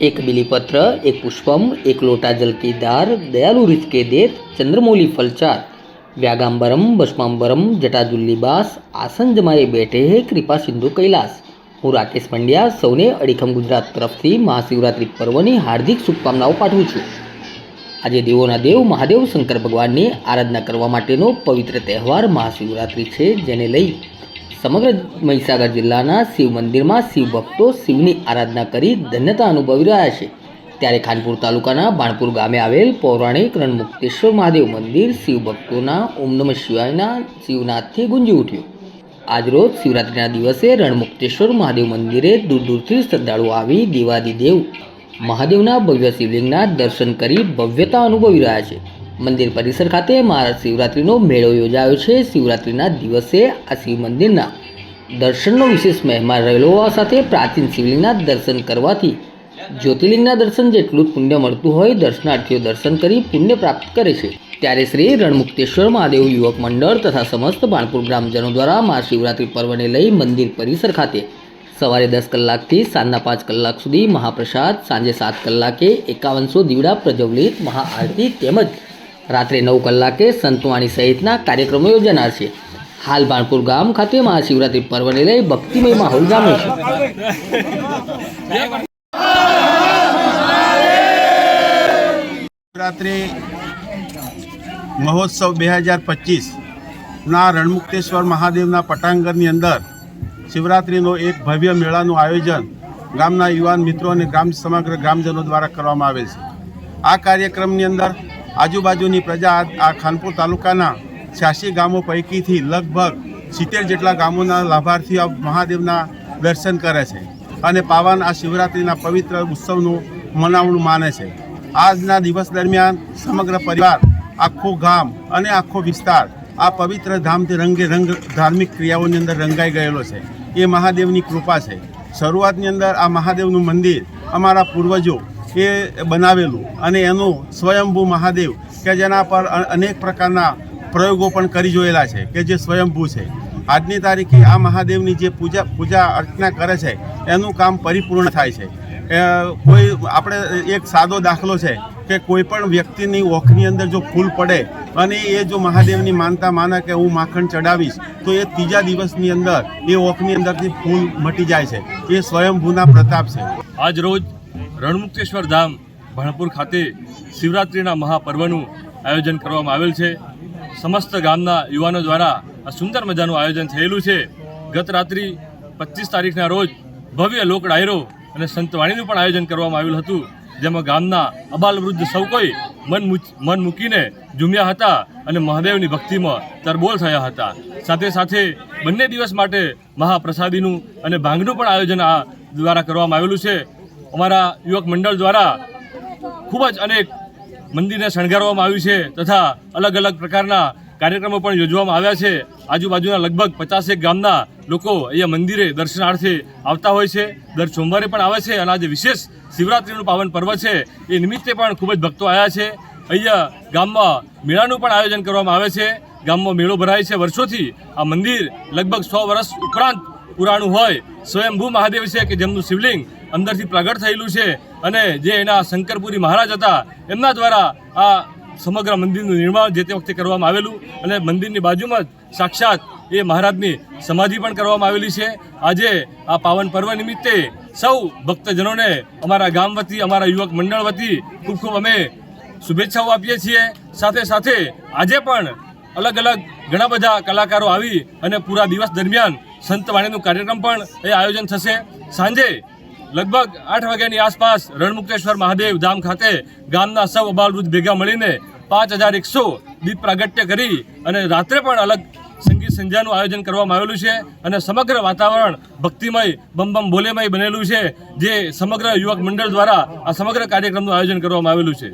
એક બિલીપત્ર, એક પુષ્પમ, એક લોટા જલકીદાર દયાલુ રીતકે દેત, ચંદ્રમૌલી ફલચાર વ્યાગાંબરમ ભસ્માંબરમ જટાજુલ્લીબાસ આસન જમાએ બેઠે હે કૃપા સિંધુ કૈલાસ. હું રાકેશ પંડ્યા, સૌને અડીખમ ગુજરાત તરફથી મહાશિવરાત્રિ પર્વની હાર્દિક શુભકામનાઓ પાઠવું છું. આજે દેવોના દેવ, મહાદેવ, શંકર ભગવાનની આરાધના કરવા માટેનો પવિત્ર તહેવાર મહાશિવરાત્રિ છે, જેને લઈ સમગ્ર મહીસાગર જિલ્લાના શિવ મંદિરમાં શિવ ભક્તો શિવની આરાધના કરી ધન્યતા અનુભવી રહ્યા છે. ત્યારે ખાનપુર તાલુકાના બાણપુર ગામે આવેલ પૌરાણિક રણમુક્તેશ્વર મહાદેવ મંદિર શિવ ભક્તોના ઓમ નમ શિવાયના શિવનાથથી ગુંજી ઉઠ્યું. આજરોજ શિવરાત્રિના દિવસે રણમુક્તેશ્વર મહાદેવ મંદિરે દૂર દૂરથી શ્રદ્ધાળુઓ આવી દેવાદિદેવ મહાદેવના ભવ્ય શિવલિંગના દર્શન કરી ભવ્યતા અનુભવી રહ્યા છે. મંદિર પરિસર ખાતે મહાશિવરાત્રિનો મેળો યોજાયો છે. શિવરાત્રિના દિવસે આ શિવ મંદિરના દર્શનનો વિશેષ મહેમા રહેલો હોવા સાથે પ્રાચીન શિવલિંગના દર્શન કરવાથી જ્યોતિર્લિંગના દર્શન જેટલું જ પુણ્ય મળતું હોય, દર્શનાર્થીઓ દર્શન કરી પુણ્ય પ્રાપ્ત કરે છે. ત્યારે શ્રી રણમુક્તેશ્વર મહાદેવ યુવક મંડળ તથા સમસ્ત બાણપુર ગ્રામજનો દ્વારા મહાશિવરાત્રિ પર્વને લઈ મંદિર પરિસર ખાતે સવારે દસ કલાકથી સાંજના પાંચ કલાક સુધી મહાપ્રસાદ, સાંજે સાત કલાકે એકાવનસો દીવડા પ્રજ્વલિત મહાઆરતી તેમજ રાત્રે નવ કલાકે સંતવાણી સહિતના કાર્યક્રમો યોજાનાર છે. હાલ બાણપુર ગામ ખાતે મહાશિવરાત્રિ પર્વને લઈ ભક્તિમય માહોલ જામ્યો છે. શિવરાત્રિ મહોત્સવ બે હજાર પચીસના રણમુક્તેશ્વર મહાદેવના પટાંગણની અંદર શિવરાત્રિનો એક ભવ્ય મેળાનું આયોજન ગામના યુવાન મિત્રો અને ગ્રામ સમગ્ર ગ્રામજનો દ્વારા કરવામાં આવેલ છે. આ કાર્યક્રમની અંદર આજુબાજુની પ્રજા આ- ખાનપુર તાલુકાના છ્યાસી ગામો પૈકીથી લગભગ સિત્તેર જેટલા ગામોના લાભાર્થીઓ મહાદેવના દર્શન કરે છે અને પાવન આ શિવરાત્રિના પવિત્ર ઉત્સવનું મનાવણું માને છે. આજના દિવસ દરમિયાન સમગ્ર પરિવાર, આખું ગામ અને આખો વિસ્તાર આ પવિત્ર ધામથી રંગે રંગ ધાર્મિક ક્રિયાઓની અંદર રંગાઈ ગયેલો છે. એ મહાદેવની કૃપા છે. શરૂઆતની અંદર આ મહાદેવનું મંદિર અમારા પૂર્વજો એ બનાવેલું અને એનું સ્વયંભૂ મહાદેવ કે જેના પર અનેક પ્રકારના પ્રયોગો પણ કરી જોયેલા છે કે જે સ્વયંભૂ છે. આજની તારીખે આ મહાદેવની જે પૂજા પૂજા અર્ચના કરે છે, એનું કામ પરિપૂર્ણ થાય છે. કોઈ આપણે એક સાદો દાખલો છે કે કોઈ પણ વ્યક્તિની ઓખની અંદર જો ફૂલ પડે અને એ જો મહાદેવની માનતા માને કે હું માખણ ચડાવીશ, તો એ ત્રીજા દિવસની અંદર એ ઓખની અંદરથી ફૂલ મટી જાય છે. એ સ્વયંભૂના પ્રતાપ છે. આજ રોજ રણમુક્તેશ્વર ધામ ભણપુર ખાતે શિવરાત્રિના મહાપર્વનું આયોજન કરવામાં આવેલ છે. સમસ્ત ગામના યુવાનો દ્વારા આ સુંદર મજાનું આયોજન થયેલું છે. ગત રાત્રિ પચીસ તારીખના રોજ ભવ્ય લોક ડાયરો અને સંતવાણીનું પણ આયોજન કરવામાં આવેલું હતું. જેમાં ગામના અબાલ વૃદ્ધ સૌ કોઈ મન મન મૂકીને ઝૂમ્યા હતા અને મહાદેવની ભક્તિમાં તરબોલ થયા હતા. સાથે સાથે બંને દિવસ માટે મહાપ્રસાદીનું અને ભાંગનું પણ આયોજન આ દ્વારા કરવામાં આવેલું છે. અમારા યુવક મંડળ દ્વારા ખૂબ જ અનેક મંદિરને શણગારવામાં આવ્યું છે તથા અલગ અલગ પ્રકારના કાર્યક્રમો પણ યોજવામાં આવ્યા છે. આજુબાજુના લગભગ પચાસેક ગામના લોકો અહીંયા મંદિરે દર્શનાર્થે આવતા હોય છે. દર સોમવારે પણ આવે છે અને આજે વિશેષ શિવરાત્રિનું પાવન પર્વ છે. એ નિમિત્તે પણ ખૂબ જ ભક્તો આવ્યા છે. અહીંયા ગામમાં મેળાનું પણ આયોજન કરવામાં આવે છે. ગામમાં મેળો ભરાય છે. વર્ષોથી આ મંદિર લગભગ સો વર્ષ ઉપરાંત પુરાણું હોય. સ્વયંભૂ મહાદેવ છે કે જેમનું શિવલિંગ અંદરથી પ્રગટ થયેલું છે અને જે એના શંકરપુરી મહારાજ હતા, એમના દ્વારા આ સમગ્ર મંદિરનું નિર્માણ જે તે વખતે કરવામાં આવેલું અને મંદિરની બાજુમાં જ સાક્ષાત એ મહારાજની સમાધિ પણ કરવામાં આવેલી છે. આજે આ પાવન પર્વ નિમિત્તે સૌ ભક્તજનોને અમારા ગામ વતી, અમારા યુવક મંડળ વતી ખૂબ ખૂબ અમે શુભેચ્છાઓ આપીએ છીએ. સાથે સાથે આજે પણ અલગ અલગ ઘણા બધા કલાકારો આવી અને પૂરા દિવસ દરમિયાન સંતવાણીનું કાર્યક્રમ પણ એ આયોજન થશે. સાંજે લગભગ આઠ વાગ્યાની આસપાસ રણમુક્તેશ્વર મહાદેવ ધામ ખાતે ગામના સૌ અબાલવૃદ્ધ ભેગા મળીને પાંચ હજાર એકસો દીપ પ્રાગટ્ય કરી અને રાત્રે પણ અલગ સંગીત સંધ્યાનું આયોજન કરવામાં આવેલું છે અને સમગ્ર વાતાવરણ ભક્તિમય બમ બમ ભોલેમય બનેલું છે, જે સમગ્ર યુવક મંડળ દ્વારા આ સમગ્ર કાર્યક્રમનું આયોજન કરવામાં આવેલું છે.